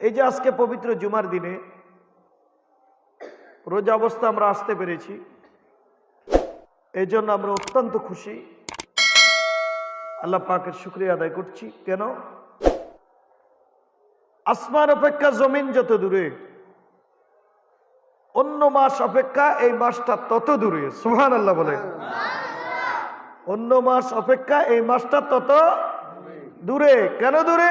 এই যে আজকে পবিত্র জুমার দিনে রোজা অবস্থা আমরা আসতে পেরেছি, এই জন্য আমরা অত্যন্ত খুশি। আল্লাহ পাকের শুক্রিয়া আদায় করছি। কেন? আসমান অপেক্ষা জমিন যত দূরে, অন্য মাস অপেক্ষা এই মাসটা তত দূরে। সুহান আল্লাহ বলে অন্য মাস অপেক্ষা এই মাসটা তত দূরে। কেন দূরে?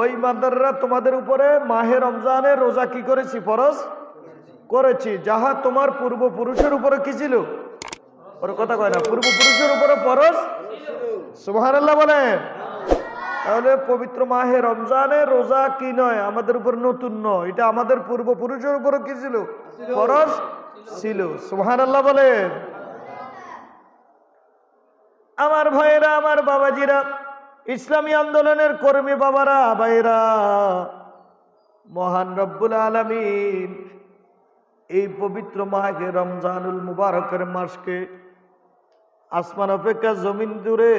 ওই মাদাররা তোমাদের উপরে মাহে রমজানের রোজা কি করেছি, ফরজ? করেছি। যাহা তোমার পূর্বপুরুষের উপরে কি ছিল? ওর কথা কয় না, পূর্বপুরুষের উপরে ফরজ? আল্লাহ বলেন। তাহলে পবিত্র মাহে রমজানের রোজা কি নয়? আমাদের উপর নতুন নয়। এটা আমাদের পূর্বপুরুষের উপরে কি ছিল? ফরজ ছিল। সুবাহান আল্লাহ বলেন। আমার ভাইয়েরা, আমার বাবাজিরা ইসলামী আন্দোলনের কর্মী বাবারা ভাইরা মহান রব্বুল আলমিন এই পবিত্র মাহে রমজানুল মুবারকের মাসকে আসমান অপেক্ষা জমিন দূরে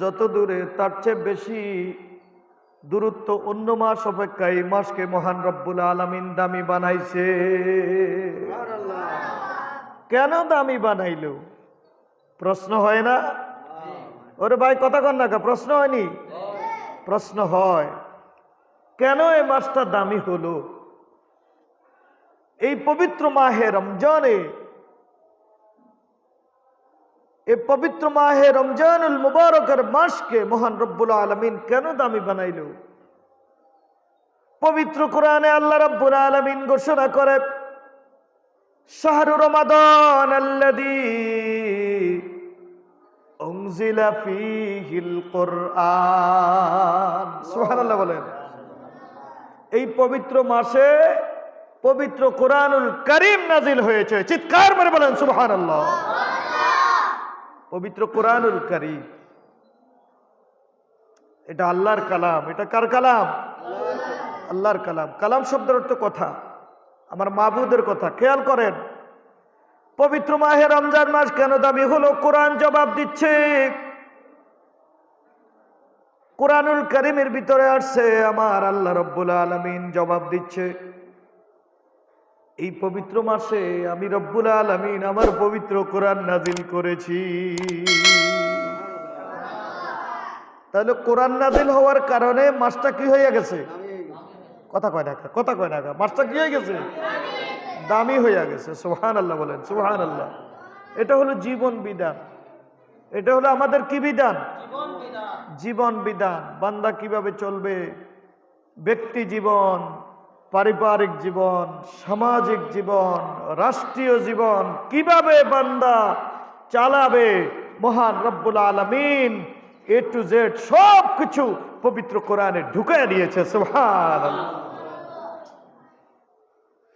যত দূরে তার চেয়ে বেশি দূরত্ব অন্য মাস অপেক্ষা এই মাসকে মহান রব্বুল আলমিন দামি বানাইছে। কেন দামি বানাইল? প্রশ্ন হয় না? ওরে ভাই, কথা কন না প্রশ্ন হয়নি? প্রশ্ন হয়, কেন এই মাসটা দামি হলো? এই পবিত্র মাহে রমজানে, এই পবিত্র মাহে রমজানুল মুবারকের মাসকে মহান রব্বুল আলমিন কেন দামি বানাইল? পবিত্র কোরআনে আল্লাহ রব্বুল আলমিন ঘোষণা করে, শাহরু রমাদান আল্লাযী উনজিলা ফীহিল কুরআন। সুবহানাল্লাহ বলেন। এই পবিত্র মাসে পবিত্র কোরআনুল করিম নাজিল হয়েছে। চিৎকার করে বলেন, সুবহানাল্লাহ। পবিত্র কোরআনুল করিম। এটা আল্লাহর কালাম। এটা কার কালাম? আল্লাহর কালাম। কালাম শব্দের অর্থ কথা। আমার মাহবুদের কথা। খেয়াল করেন। পবিত্র মাহে রমজান মাস কেন দামি হলো? কোরআন জবাব দিচ্ছে। কোরআনুল করিমের ভিতরে আসছে আমার আল্লাহ রব্বুল আলমিন জবাব দিচ্ছে। এই পবিত্র মাসে আমি রব্বুল আলমিন আমার পবিত্র কোরআন নাজিল করেছি। তাহলে কোরআন নাজিল হওয়ার কারণে মাসটা কি হয়ে গেছে? কথা কয় না কথা কয় না মাসটা কি হয়ে গেছে? দামি হয়ে গেছে সুহান আল্লাহ বলেন সুহান আল্লাহ এটা হলো জীবন বিধান। এটা হলো আমাদের কি বিধান? জীবন বিধান। বান্দা কীভাবে চলবে? ব্যক্তি জীবন, পারিবারিক জীবন, সামাজিক জীবন, রাষ্ট্রীয় জীবন, কীভাবে বান্দা চালাবে? মহান রব্বুল আলমিন এ টু জেড সব কিছু পবিত্র কোরআনে ঢুকে দিয়েছে সুহান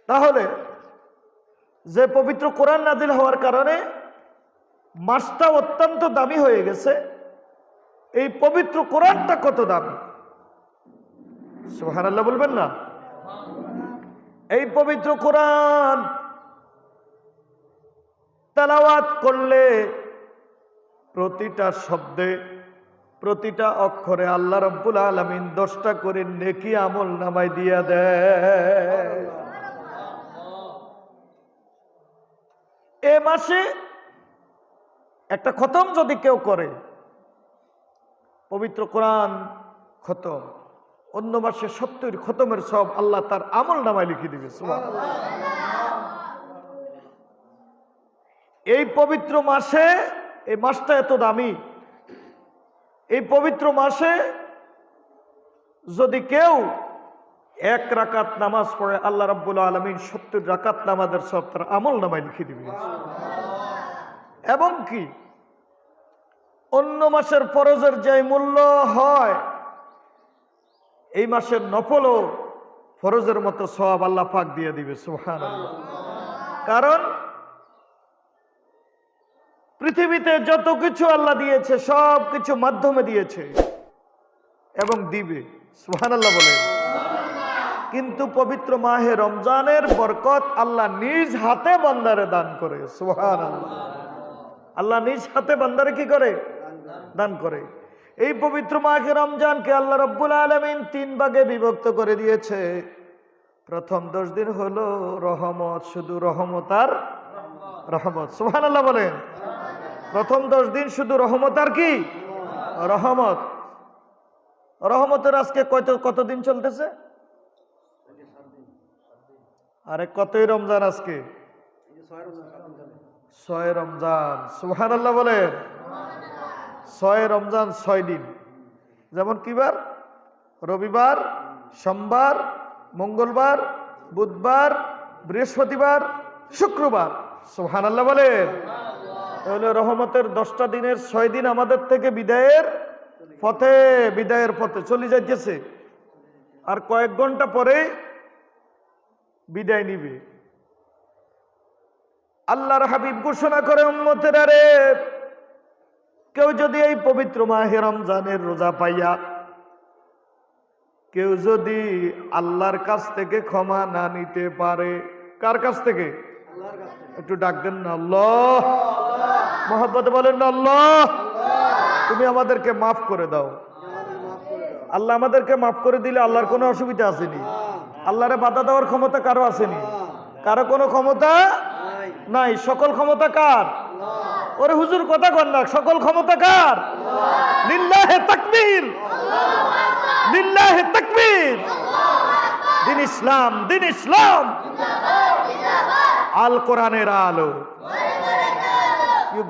তাহলে যে পবিত্র কোরআন নাজিল হওয়ার কারণে মাসটা অত্যন্ত দামি হয়ে গেছে। এই পবিত্র কোরআনটা কত দামি? সুহান আল্লাহ বলবেন না? এই পবিত্র কোরআন তেলাওয়াত করলে প্রতিটা শব্দে, প্রতিটা অক্ষরে আল্লাহ রব্বুল আলমিন দশটা করে নেকি আমল নামাই দিয়া দেয়। মাসে একটা খতম যদি কেউ করে, পবিত্র কোরআন খতম, অন্য মাসে সত্তর খতমের সব আল্লাহ তার আমল নামায় লিখে দিবে এই পবিত্র মাসে, এই মাসটা এত দামি। এই পবিত্র মাসে যদি কেউ এক রাকাত নামাজ পড়ে আল্লাহ রাব্বুল আলমিন সত্তর রাকাত নামাজের সব তার আমল নামায় লিখে দিবে এবং কি? অন্য মাসের ফরজের যে মূল্য হয় এই মাসের নফলও ফরজের মতো সব আল্লাহ পাক দিয়ে দিবে সুহান কারণ পৃথিবীতে যত কিছু আল্লাহ দিয়েছে সব কিছু মাধ্যমে দিয়েছে এবং দিবে সুহান আল্লাহ বলেন। কিন্তু পবিত্র মাহে রমজানের বরকত আল্লাহ নিজ হাতে বান্দারে দান করে সোহান আল্লাহ নিজ হাতে বান্দারে কি করে? দান করে। এই পবিত্র মাহে রমজানকে আল্লাহ রব্বুল আলমিন তিন ভাগে বিভক্ত করে দিয়েছে। প্রথম দশ দিন হলো রহমত, শুধু রহমত আর রহমত। সোহান আল্লাহ বলেন। প্রথম দশ দিন শুধু রহমত আর কি? রহমত। রহমতের আজকে কত কতদিন চলতেছে? আরে কতই রমজান আজকে? ছয় রমজান। সুহান আল্লাহ বলেন। ছয় রমজান ছয় দিন। যেমন কিবার রবিবার, সোমবার, মঙ্গলবার, বুধবার, বৃহস্পতিবার, শুক্রবার। সুহান আল্লাহ বলেন। তাহলে রহমতের দশটা দিনের ছয় দিন আমাদের থেকে বিদায়ের পথে বিদায়ের পথে চলে যাইতেছে। আর কয়েক ঘণ্টা পরে বিদায় নিবে। আল্লাহর হাবিব ঘোষণা করে উম্মতের আরে, কেউ যদি এই পবিত্র মাহে রমজানের রোজা পাইয়া, কেউ যদি আল্লাহর কাছ থেকে ক্ষমা না নিতে পারে, কার কাছ থেকে? একটু ডাক দেন না, আল্লাহ। বলেন না আল্লাহ। তুমি আমাদেরকে মাফ করে দাও। আল্লাহ আমাদেরকে মাফ করে দিলে আল্লাহর কোনো অসুবিধা আসেনি। আল্লাহরে বাধা দেওয়ার ক্ষমতা কারও আসেনি। কারও কোনো ক্ষমতা নাই। সকল ক্ষমতা কার? ওরে হুজুর কথা কর না। সকল ক্ষমতা কার? লিল্লাহে তাকবীর। লিল্লাহে তাকবীর। দিন ইসলাম দিন ইসলাম। আল কোরআনের আলো।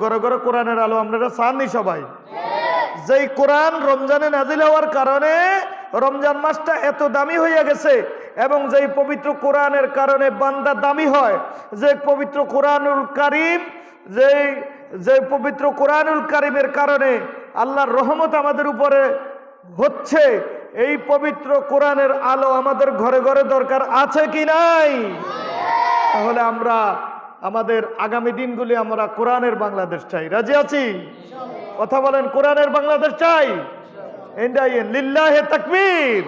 গড়ে গড়ে কোরআনের আলো আপনারা চাননি সবাই? যেই কোরআন রমজানে নাজিল হওয়ার কারণে রমজান মাসটা এত দামি হইয়া গেছে এবং যেই পবিত্র কোরআনের কারণে বান্দা দামি হয়, যে পবিত্র কোরআনুল কারিম, যেই যে পবিত্র কোরআনুল কারিমের কারণে আল্লাহর রহমত আমাদের উপরে হচ্ছে, এই পবিত্র কোরআনের আলো আমাদের ঘরে ঘরে দরকার আছে কি নাই? তাহলে আমরা আমাদের আগামী দিনগুলি আমরা কোরআনের বাংলাদেশ চাই। রাজি আছি? কথা বলেন, কোরআনের বাংলাদেশ চাই? লিল্লাহে তাকবীর।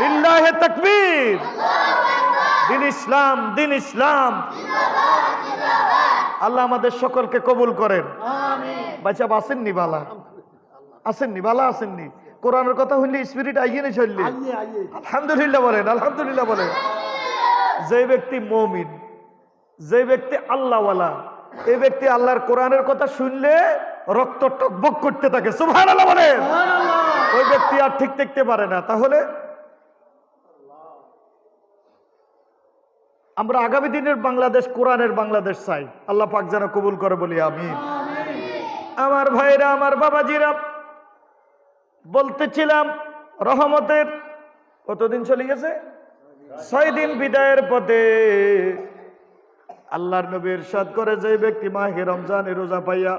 লিল্লাহে তাকবীর। দিন ইসলাম দিন ইসলাম। আল্লাহ আমাদের সকলকে কবুল করেন। বাচ্চা আসেননি বালা? আসেননি বালা আসেননি। কোরআনের কথা হইলে স্পিরিট আইয়ে নি চললে আলহামদুলিল্লাহ বলেন আলহামদুলিল্লাহ বলেন। যে ব্যক্তি মমিন যে ব্যক্তি আল্লাহওয়ালা এই ব্যক্তি আল্লাহর কোরআনের কথা শুনলে রক্ত টকবক করতে থাকে। সুভান আল্লাহ বলেন ওই ব্যক্তি আর ঠিক দেখতে পারে না। তাহলে আমরা আগামী দিনের বাংলাদেশ কোরআনের বাংলাদেশ চাই। আল্লাহ পাক যেন কবুল করে বলি আমি আমার ভাইরা আমার বাবাজিরা বলতেছিলাম রহমতের কতদিন চলে গেছে? ছয় দিন বিদায়ের পথে। আল্লাহর নবীর সাদ করে যে ব্যক্তি মাহে রমজানে রোজা পাইয়া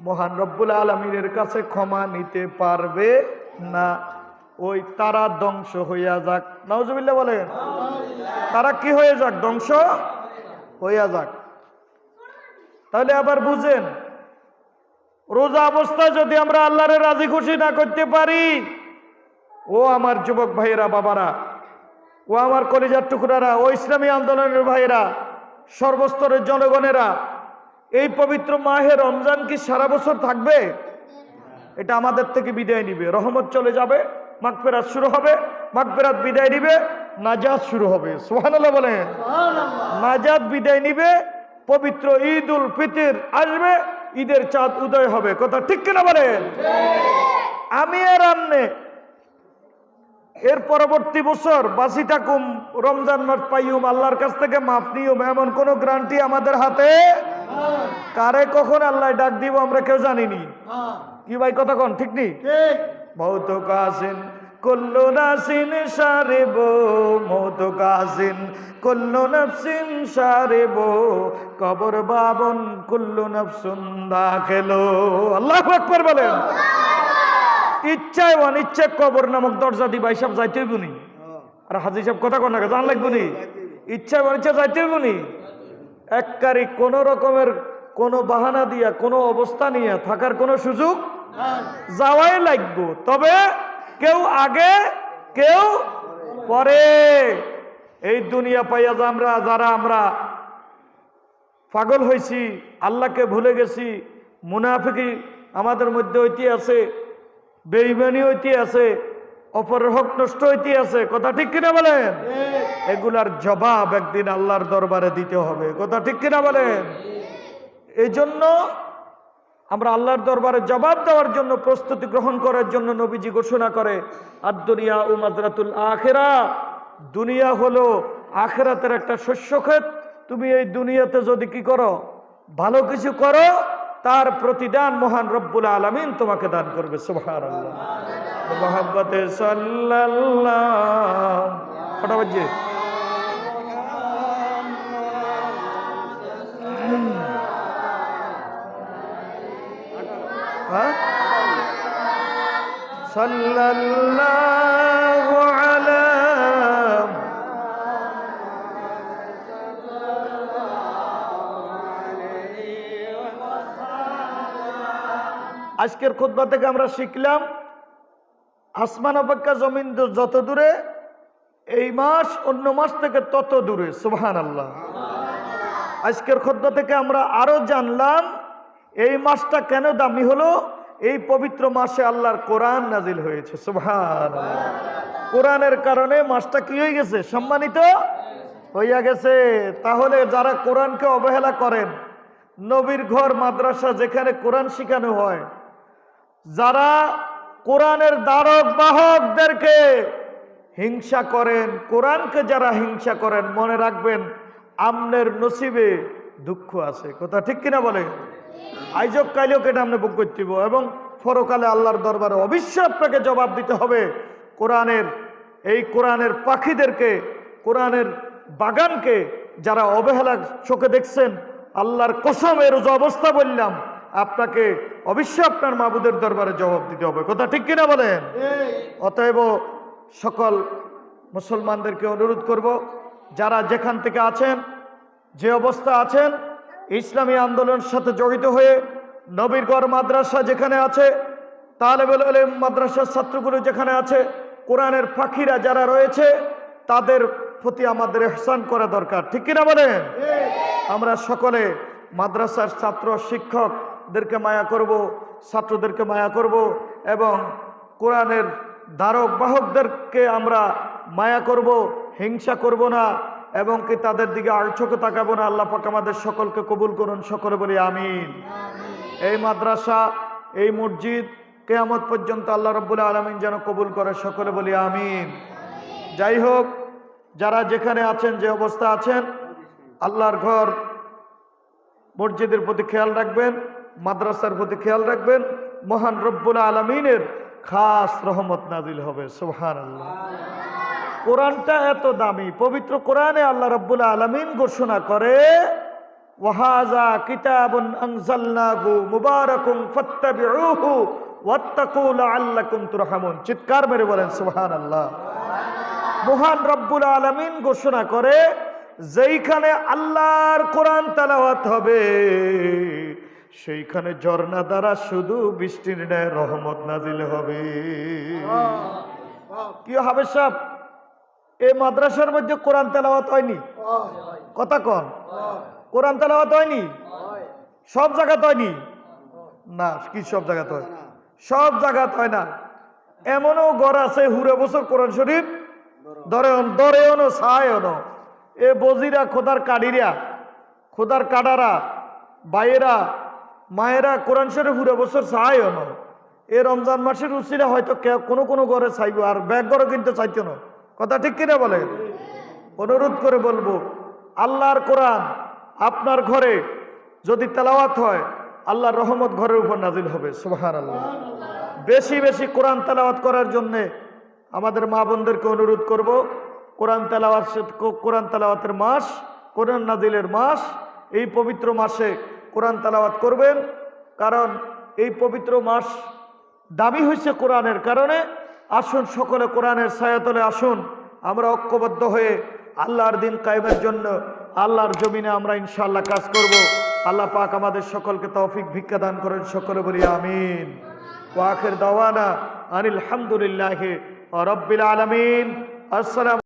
মহান রব্বুল আলমিনের কাছে ক্ষমা নিতে পারবে না ওই তারা ধ্বংস হইয়া যাক। নওজবিল্লা বলেন। তারা কি হয়ে যাক? ধ্বংস হইয়া যাক। তাহলে আবার বুঝেন, রোজা অবস্থায় যদি আমরা আল্লাহরে রাজি খুশি না করতে পারি, ও আমার যুবক ভাইয়েরা, বাবারা, ও আমার কলিজার টুকরারা, ও ইসলামী আন্দোলনের ভাইয়েরা, সর্বস্তরের জনগণেরা, এই পবিত্র মাহে রমজান কি সারা বছর থাকবে? এটা আমাদের থেকে বিদায় নিবে। রহমত চলে যাবে। মাগফেরাত শুরু হবে মাগফেরাত বিদায় নিবে নাজাত শুরু হবে। সোহানাল্লাহ বলেন। নাজাত বিদায় নিবে পবিত্র ঈদ উল ফিতির আসবে ঈদের চাঁদ উদয় হবে। কথা ঠিক কিনা বলেন? আমি আর আমনে এর পরবর্তী বছর বাসি থাকুম রমজান মাস পাইম আল্লাহর কাছ থেকে মাফ নিয়ম এমন কোন গ্রান্টি আমাদের হাতে কারে কখন আল্লাহ ডাক দিব আমরা কেউ জানিনি। কি ভাই কথা কন ঠিক নেই? মৌত কাসিন কুল্লু নাসিন সারেব মৌত কাসিন কুল্লু নফসিন সারেব কবর বাবন, কুল্লু নফসুন দাখেলো। আল্লাহ আকবার বলেন। ইচ্ছায় অনিচ্ছায় কবর নামক দরজা দিবা হিসাব যাইতেই বুনি আর হাজি সাহেব কথা কন না, জান লাগবো নি? ইচ্ছা ইচ্ছা যাইতে হইব নি? এককারি কোন রকমের কোনো বাহানা দিয়া, কোনো অবস্থা নিয়ে থাকার কোনো সুযোগ যাওয়াই লাগবো। তবে কেউ আগে, কেউ পরে। এই দুনিয়া পাইয়া আমরা, যারা আমরা পাগল হয়েছি আল্লাহকে ভুলে গেছি, মুনাফিকি আমাদের মধ্যে ঐতি আছে বেইমানি ঐতি আছে, অপরের হক নষ্ট হইতে আছে, কথা ঠিক কিনা বলেন? এগুলার জবাব একদিন আল্লাহর দরবারে দিতে হবে, কথা ঠিক কিনা বলেন? এই জন্য আমরা আল্লাহর দরবারে জবাব দেওয়ার জন্য, প্রস্তুতি গ্রহণ করার জন্য নবীজি ঘোষণা করে আর দুনিয়া ও মাজরাতুল আখেরা। দুনিয়া হলো আখেরাতের একটা শস্য ক্ষেত। তুমি এই দুনিয়াতে যদি কি করো, ভালো কিছু করো, তার প্রতিদান মহান রব্বুল আলমিন তোমাকে দান করবে সুবহান আল্লাহ মোহাম্মতে কটা বাজছে? আজকের খুতবা থেকে আমরা শিখলাম, আসমান অপেক্ষা জমিন যত দূরে, এই মাস অন্য মাস থেকে তত দূরে সুবহান আল্লাহ আজকের খুতবা থেকে আমরা আরও জানলাম, এই মাসটা কেন দামি হলো? এই পবিত্র মাসে আল্লাহর কোরআন নাজিল হয়েছে আল্লাহ। কোরআনের কারণে মাসটা কি হয়ে গেছে? সম্মানিত? হইয়া গেছে। তাহলে যারা কোরআনকে অবহেলা করেন, নবীর ঘর, মাদ্রাসা, যেখানে কোরআন শিখানো হয়, যারা কোরআনের দ্বারক বাহকদেরকে হিংসা করেন, কোরআনকে যারা হিংসা করেন, মনে রাখবেন, আমনের নসিবে দুঃখ আছে। কথা ঠিক কিনা বলে আইজক কাইলেও কেটে আপনি বুক করতে এবং ফরকালে আল্লাহর দরবারে অবশ্যই আপনাকে জবাব দিতে হবে। কোরআনের এই কোরআনের পাখিদেরকে কোরআনের বাগানকে যারা অবহেলা চোখে দেখছেন আল্লাহর কসম এর যে অবস্থা বললাম আপনাকে অবশ্যই আপনার মাবুদের দরবারে জবাব দিতে হবে। কথা ঠিক কিনা বলেন? অতএব সকল মুসলমানদেরকে অনুরোধ করব যারা যেখান থেকে আছেন যে অবস্থা আছেন ইসলামী আন্দোলনের সাথে জড়িত হয়ে নবীরগড় মাদ্রাসা যেখানে আছে তালেবুল আলম মাদ্রাসার ছাত্রগুলো যেখানে আছে কোরআনের পাখিরা যারা রয়েছে তাদের প্রতি আমাদের এহসান করা দরকার। ঠিক কিনা বলেন? আমরা সকলে মাদ্রাসার ছাত্র শিক্ষকদেরকে মায়া করব ছাত্রদেরকে মায়া করব এবং কোরআনের ধারক বাহকদেরকে আমরা মায়া করব হিংসা করব না। এবং কি তাদের দিকে আর চোখে তাকাবো না আল্লাহ পাক আমাদের সকলকে কবুল করুন সকলে বলি আমিন। এই মাদ্রাসা এই মসজিদ কেয়ামত পর্যন্ত আল্লাহ রব্বুল আলমিন যেন কবুল করে সকলে বলি আমিন। যাই হোক যারা যেখানে আছেন যে অবস্থা আছেন আল্লাহর ঘর মসজিদের প্রতি খেয়াল রাখবেন মাদ্রাসার প্রতি খেয়াল রাখবেন মহান রব্বুল আলমিনের খাস রহমত নাজিল হবে সুহান আল্লাহ কোরআনটা এত দামি। পবিত্র কোরআনে আল্লাহ রব্বুল আলমিন ঘোষণা করে ওয়াহাজা কিতাবুন আনজালনাহু মুবারাকুম ফাত্তাবিউহু ওয়াত্তাকু লাআল্লাকুম তুরহামুন। চিৎকার মেরে বলেন সুবহানাল্লাহ। মহান রব্বুল আলমিন ঘোষণা করে যেইখানে আল্লাহর কোরআন তালাওয়াত হবে সেইখানে ঝর্ণা দ্বারা শুধু বৃষ্টির ন্যায় রহমত নাজিল হবে। কি হবে সব? এই মাদ্রাসার মধ্যে কোরআন তেলাওয়াত হয়নি? কথা কন। কোরআন তেলাওয়াত হয়নি? সব জায়গাতে হয়নি? না, কি সব জায়গাতে হয়? সব জায়গাতে হয় না। এমনও ঘর আছে, হুরে বছর কোরআন শরীফ ধরে ধরে অনো সায় এ বজিরা, খোদার কাডিরা, খোদার কাডারা বাইরা মায়েরা কোরআন শরীফ হুরে বছর সায় অনো এ রমজান মাসের উচিরা হয়তো কোনো কোনো ঘরে চাইব আর ব্যাগ ঘরে কিন্তু চাইতো না। কথা ঠিক কিনা বলে অনুরোধ করে বলব, আল্লাহর কোরআন আপনার ঘরে যদি তেলাওয়াত হয়, আল্লাহর রহমত ঘরের উপর নাজিল হবে সুবাহান আল্লাহ বেশি বেশি কোরআন তেলাওয়াত করার জন্যে আমাদের মা বোনদেরকে অনুরোধ করব, কোরআন তেলাওয়াত কোরআন তেলাওয়াতের মাস, কোরআন নাজিলের মাস, এই পবিত্র মাসে কোরআন তেলাওয়াত করবেন। কারণ এই পবিত্র মাস দামি হয়েছে কোরআনের কারণে। আসুন সকলে কোরআনের সায়াতলে আসুন। আমরা ঐক্যবদ্ধ হয়ে আল্লাহর দিন কায়েমের জন্য আল্লাহর জমিনে আমরা ইনশাল্লাহ কাজ করব। আল্লাহ পাক আমাদের সকলকে তৌফিক, ভিক্ষা দান করেন। সকলে বলি আমিন। ওয়াখের দাওয়ানা আনিল হামদুলিল্লাহ রব্বিল আলমিন। আসসালাম